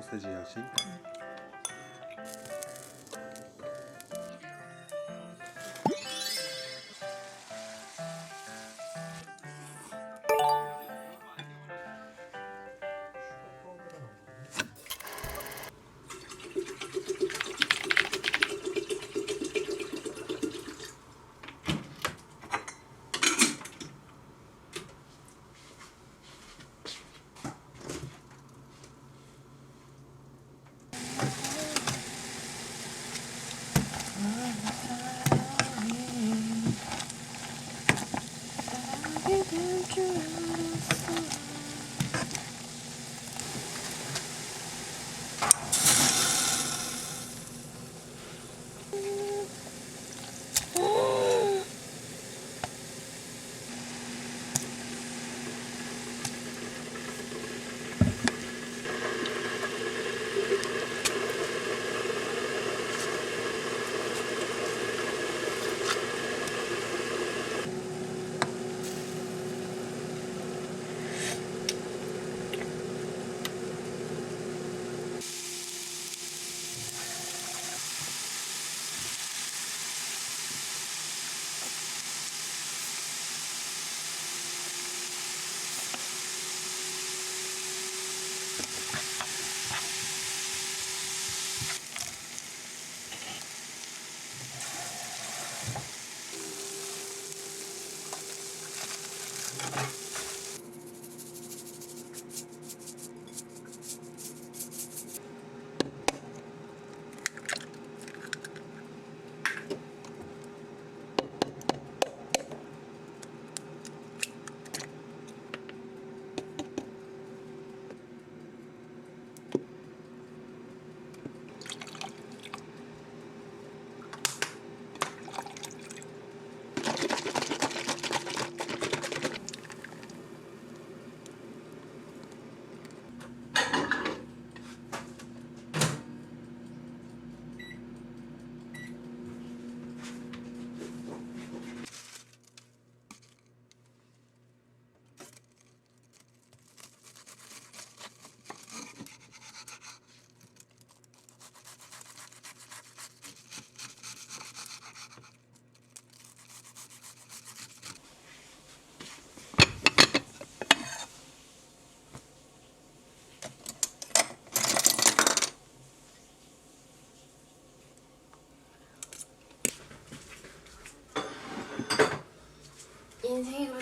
소세지 야식. 인생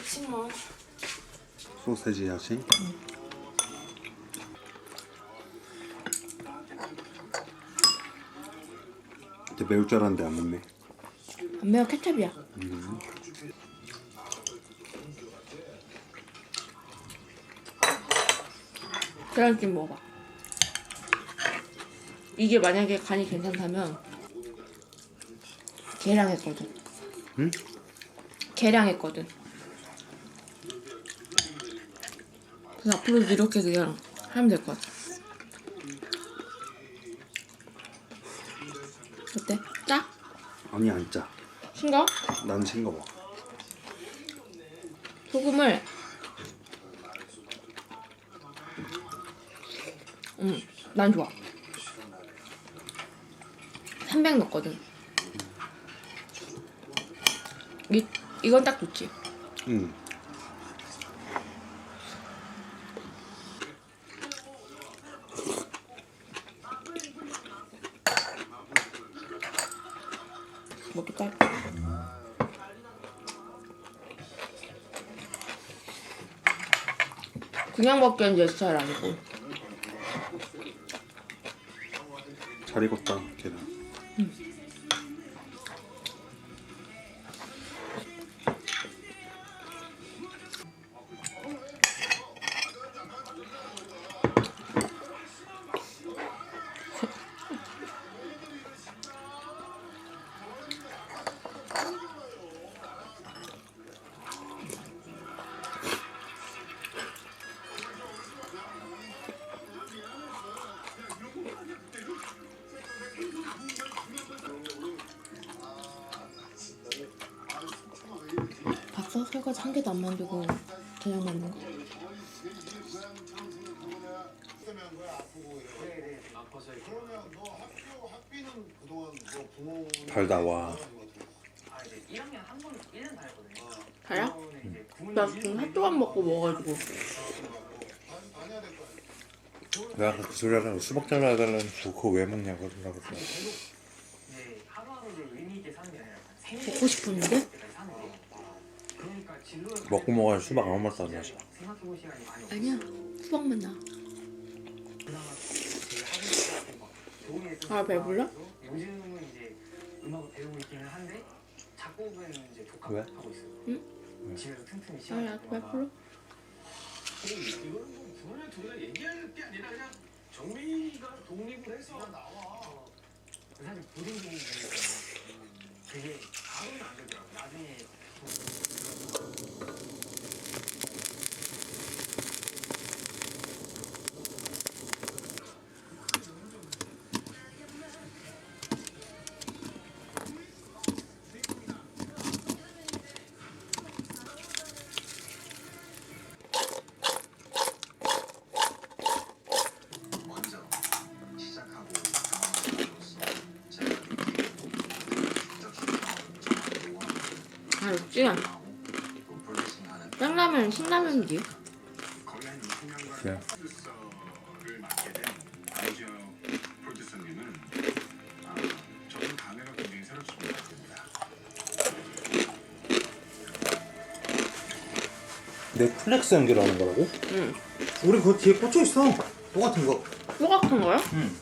그렇지 뭐. 소세지 야식. 이제 매울 줄 알았는데 안 맵네. 안 매워 케첩이야. 계란찜 먹어봐. 이게 만약에 간이 괜찮다면 계량했거든. 응? 계량했거든. 그래서 앞으로도 이렇게 그냥 하면 될 것 같아. 어때? 짜? 아니 안 짜. 싱거? 난 싱거워. 소금을 음, 난 좋아 300 넣었거든 이, 이건 딱 좋지 응. 먹을까? 그냥 먹기엔 내 스타일 아니고 잘 익었다 계란. 설거지 한 개도 안 만들고 그냥 만든 거 버섯이 그러면 너 학교 학비는 그동안 너 부모 달다, 와. 아 이제 1학년 한번 1년 다녔거든요. 달아? 그거는 이제 부모님 나 지금 핫도그 안 먹고 먹어가지고. 내가 그 소리 하려고 수박 잘라달라는 그거 왜 먹냐고 그러고 먹고 싶었는데? 때까지 사는 거. 그러니까 진로를 먹고 먹어야 수박 아무 맛도 안 없어요. 아니야 수박만 나 아, 배불러? 요즘은 이제 음악을 배우고 있기는 한데 작곡은 이제 왜? 독학하고 있어요. 응? 집에서 틈틈이 시간 아야 배불러 이거는 뭐 부모님 둘이나 얘기할 게 아니라 그냥 정민이가 독립을 해서 나와. 사실 중에 되게 바로는 안 되더라고. 나중에 먼 굉장히 새롭습니다. 내 플렉스 연결하는 거라고? 응 우리 그 뒤에 꽂혀 있어. 똑같은 거. 똑같은 거야? 응.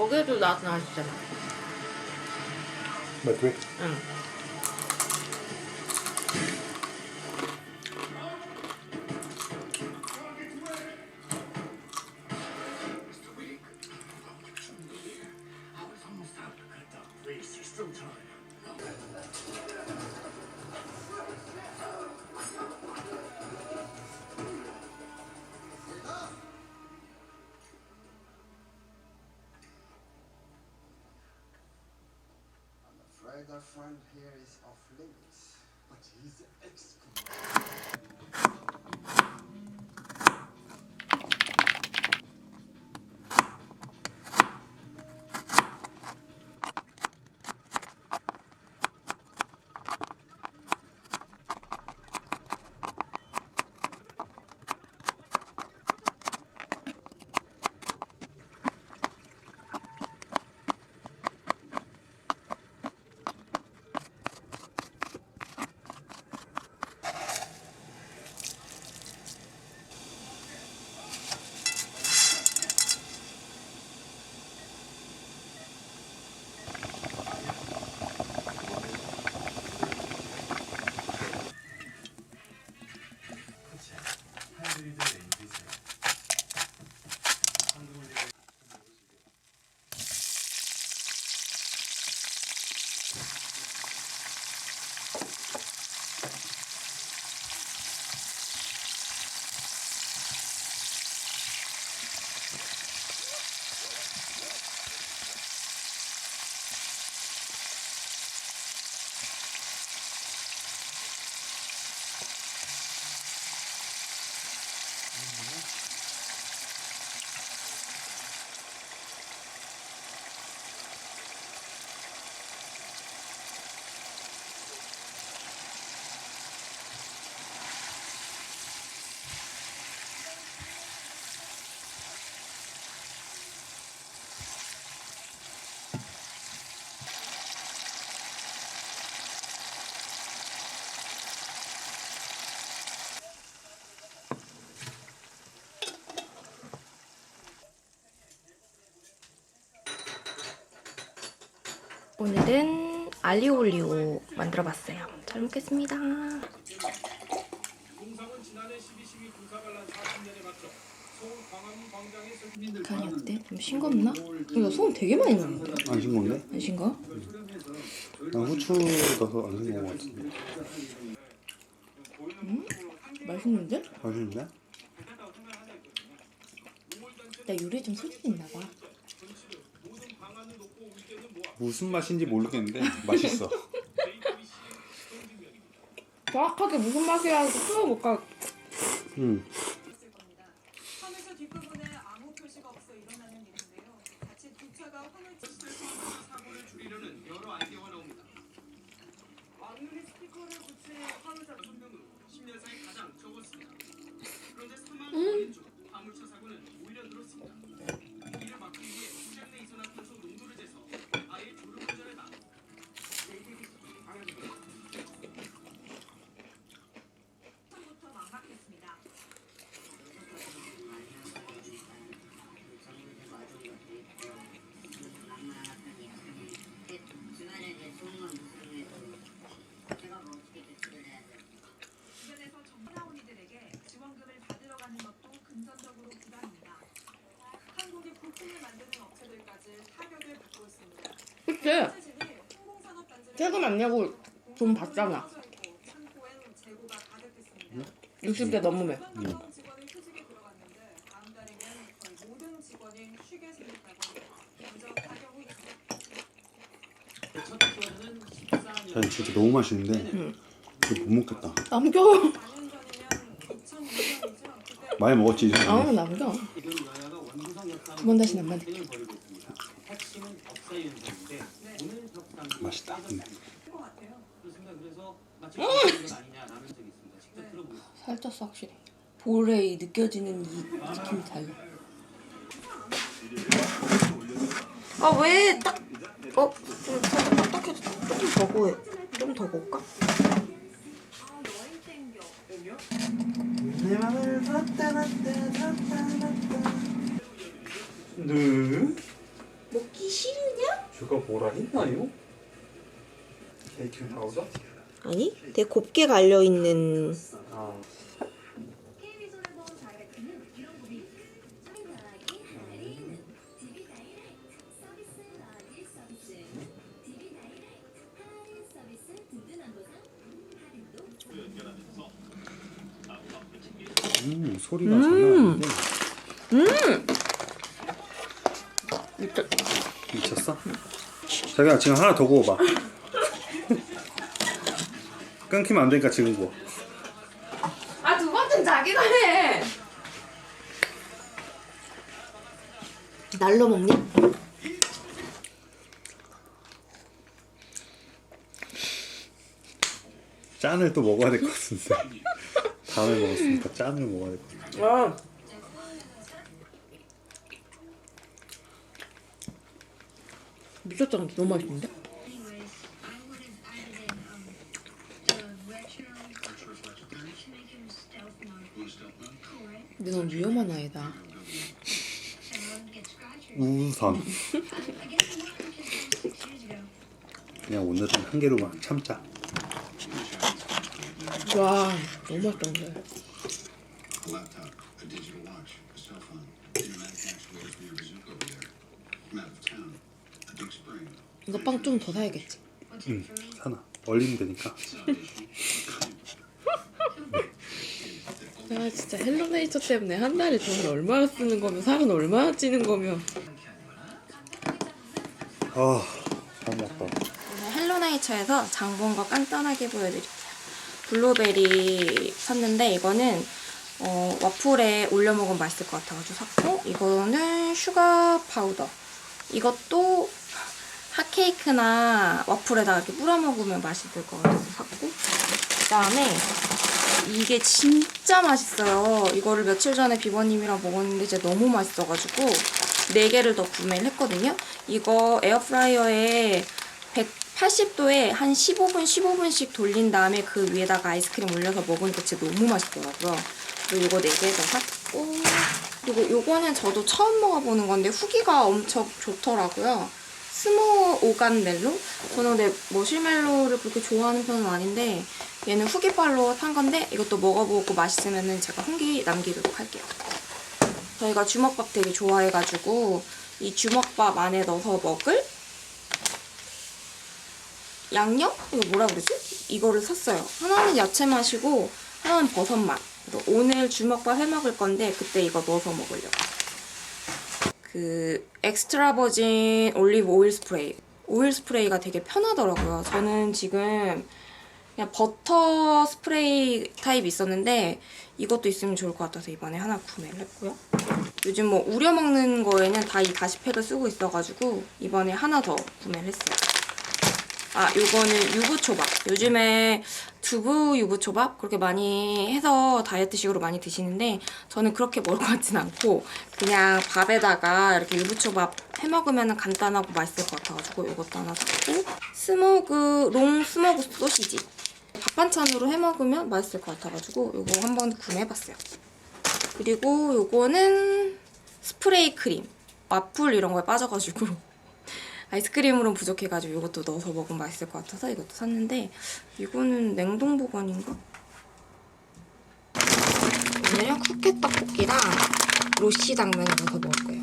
거기에도 나도 나왔잖아 맞지? 응 friend here is off limits, but he's ex 오늘은 알리올리오 만들어봤어요. 잘 먹겠습니다. 간이 어때? 좀 싱겁나? 이거 소금 되게 많이 넣었는데? 안 싱거운데? 안 싱거? 난 후추 넣어서 안 싱거운 것 같은데. 맛있는데? 맛있는데? 나 요리에 좀 소질이 있나 봐. 무슨 맛인지 모르겠는데 맛있어. 정확하게 무슨 맛이라고 풀어볼까? 음. 든 직원이 쉬게 생겼다고 합니다. 먼저 타격 후난 진짜 너무 맛있는데 이거 못 먹겠다. 남겨. 4년 전이면 2002년이죠. 그때 많이 먹었지 이제. 아 남겨. 두 번 다시 안 만들. 핵심은 벽상 맛있다. 네. 것 같아요. 그렇습니다. 그래서 마치 그런 건 아니냐라는 적이 있습니다. 직접 들어보겠습니다. 살쪘어 확실히. 볼에 이 느껴지는 이 느낌이 달라. 아 왜 딱? 어? 좀 살짝 딱딱해서 조금 더 구해. 좀더 구울까? 내 맘을 샀다 놨다 샀다 놨다. 네. 먹기 싫으냐? 제가 뭐라 했나요? 베이킹 파우더? 아니, 되게 곱게 갈려 있는. 아. 음 소리가 장난 아닌데 미쳤. 미쳤어? 자기야 지금 하나 더 구워봐 끊기면 안 되니까 지금 구워 아두 번째는 자기가 해. 날로 먹냐? 짠을 또 먹어야 될 것 같은데 다음에 먹었으니까 짠을 먹어야 될 것 같아 아. 미쳤잖아. 너무 맛있는데? 근데 넌 위험한 아이다. 우선. 그냥 오늘은 한 개로만 참자 와, 너무 맛있다 근데. 이거 빵 좀 더 사야겠지. Me? 사나 얼리면 되니까 아 진짜 헬로네이처 때문에 한 달에 돈을 얼마나 쓰는 거며 살은 얼마나 찌는 거며. 아 잘 먹다 오늘 헬로네이처에서 장 본 거 간단하게 보여드릴게요. 블루베리 샀는데 이거는 어, 와플에 올려 먹으면 맛있을 것 같아가지고 샀고 이거는 슈가 파우더. 이것도 핫케이크나 와플에다가 이렇게 뿌려 먹으면 맛있을 것 같아서 샀고 그다음에 이게 진짜 맛있어요. 이거를 며칠 전에 비버님이랑 먹었는데 진짜 너무 맛있어가지고 4개를 더 구매를 했거든요. 이거 에어프라이어에 180도에 한 15분, 15분씩 돌린 다음에 그 위에다가 아이스크림 올려서 먹으니까 진짜 너무 맛있더라고요. 그리고 이거 4개 더 샀고 그리고 요거는 저도 처음 먹어보는 건데 후기가 엄청 좋더라고요. 스모 오간 멜로? 저는 근데 머시멜로를 그렇게 좋아하는 편은 아닌데 얘는 후기빨로 산 건데 이것도 먹어보고 맛있으면 제가 후기 남기도록 할게요. 저희가 주먹밥 되게 좋아해가지고 이 주먹밥 안에 넣어서 먹을 양념? 이거 뭐라 그러지? 이거를 샀어요. 하나는 야채 맛이고 하나는 버섯 맛. 오늘 주먹밥 해 먹을 건데 그때 이거 넣어서 먹으려고. 그 엑스트라 버진 올리브 오일 스프레이. 오일 스프레이가 되게 편하더라고요. 저는 지금 그냥 버터 스프레이 타입 있었는데 이것도 있으면 좋을 것 같아서 이번에 하나 구매를 했고요. 요즘 뭐 우려 먹는 거에는 다이 가시팩을 쓰고 있어가지고 이번에 하나 더 구매를 했어요. 아, 요거는 유부초밥. 요즘에 두부 유부초밥 그렇게 많이 해서 다이어트식으로 많이 드시는데 저는 그렇게 먹을 것 같진 않고 그냥 밥에다가 이렇게 유부초밥 해 먹으면 간단하고 맛있을 것 같아가지고 요것도 하나 샀고 스모그 롱 스모그 소시지 밥 반찬으로 해 먹으면 맛있을 것 같아가지고 요거 한번 구매해봤어요. 그리고 요거는 스프레이 크림. 와플 이런 거에 빠져가지고 아이스크림으로는 부족해가지고 이것도 넣어서 먹으면 맛있을 것 같아서 이것도 샀는데 이거는 냉동 보관인가? 오늘은 쿠켓 떡볶이랑 로시 당면을 넣어서 먹을 거예요.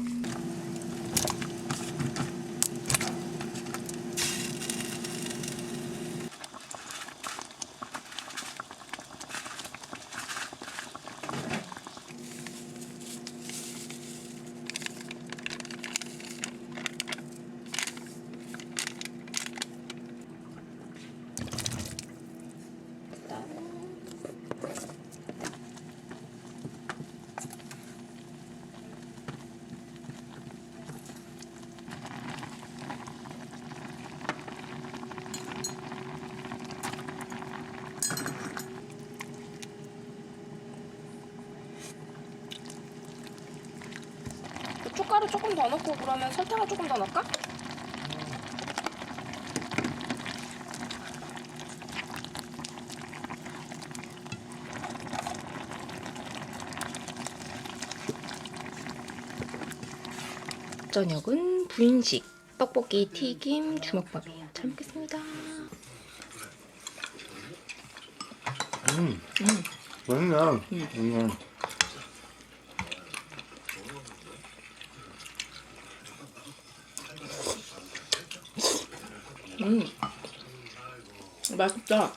고춧가루 조금 더 넣고 그러면 설탕을 조금 더 넣을까? 저녁은 분식 떡볶이 튀김 주먹밥이에요. 잘 먹겠습니다. 맛있네. 음. 맛있다.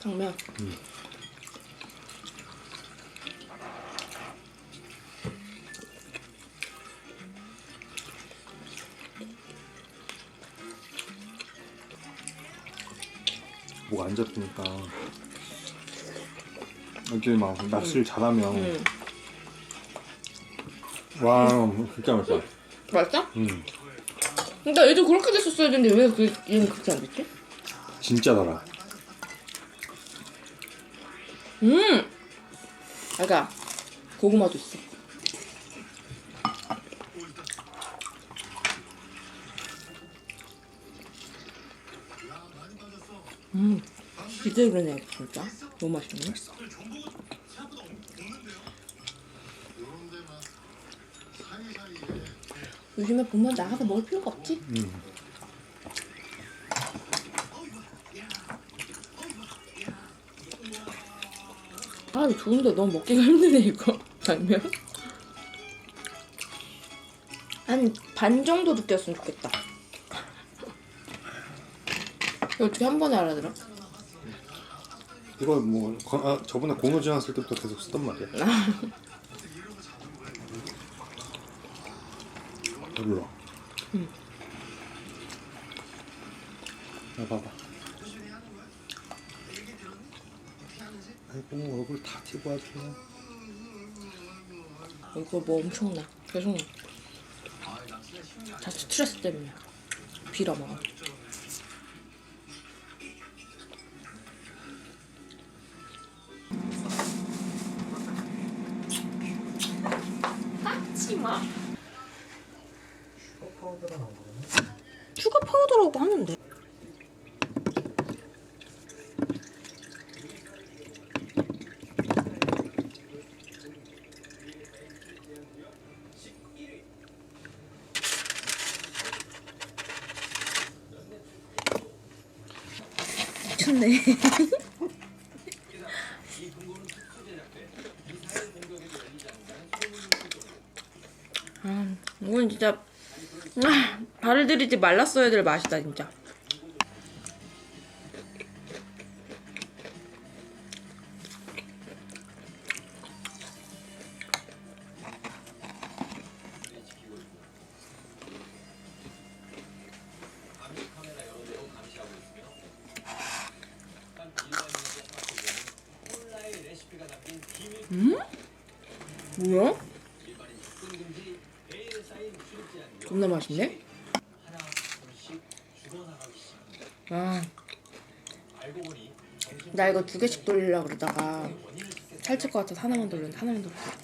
당면. 목안 잡히니까 이렇게 막 낚시를 잘하면 음. 와 진짜 맛있어. 맛있어? 음 그러니까 얘도 그렇게 됐었어야 되는데 왜 그, 얘는 그렇게 안 됐지? 진짜 달아. 음! 아까 고구마도 있어. 음, 진짜 그러네, 진짜. 너무 맛있네. 요즘에 보면 나가서 먹을 필요가 없지? 아, 이거 좋은데 너무 먹기가 힘드네, 이거. 당면. 한 반 정도 느꼈으면 좋겠다. 이거 어떻게 한 번에 알아들어? 이거 뭐 거- 아, 저번에 공효지향 쓸 때부터 계속 쓰던 말이야. 배불러. 야 봐봐. 아이고 얼굴 다 튀고 아주 그냥. 이거 뭐 엄청나. 계속 나. 다 스트레스 때문에. 빌어먹어. 미쳤네. 아, 이건 진짜 아, 발을 들이지 말랐어야 될 맛이다 진짜. 뭐야? 겁나 맛있네. 아, 나 이거 두 개씩 돌리려고 그러다가 살찔 것 같아서 하나만 돌렸는데 하나만 돌렸다.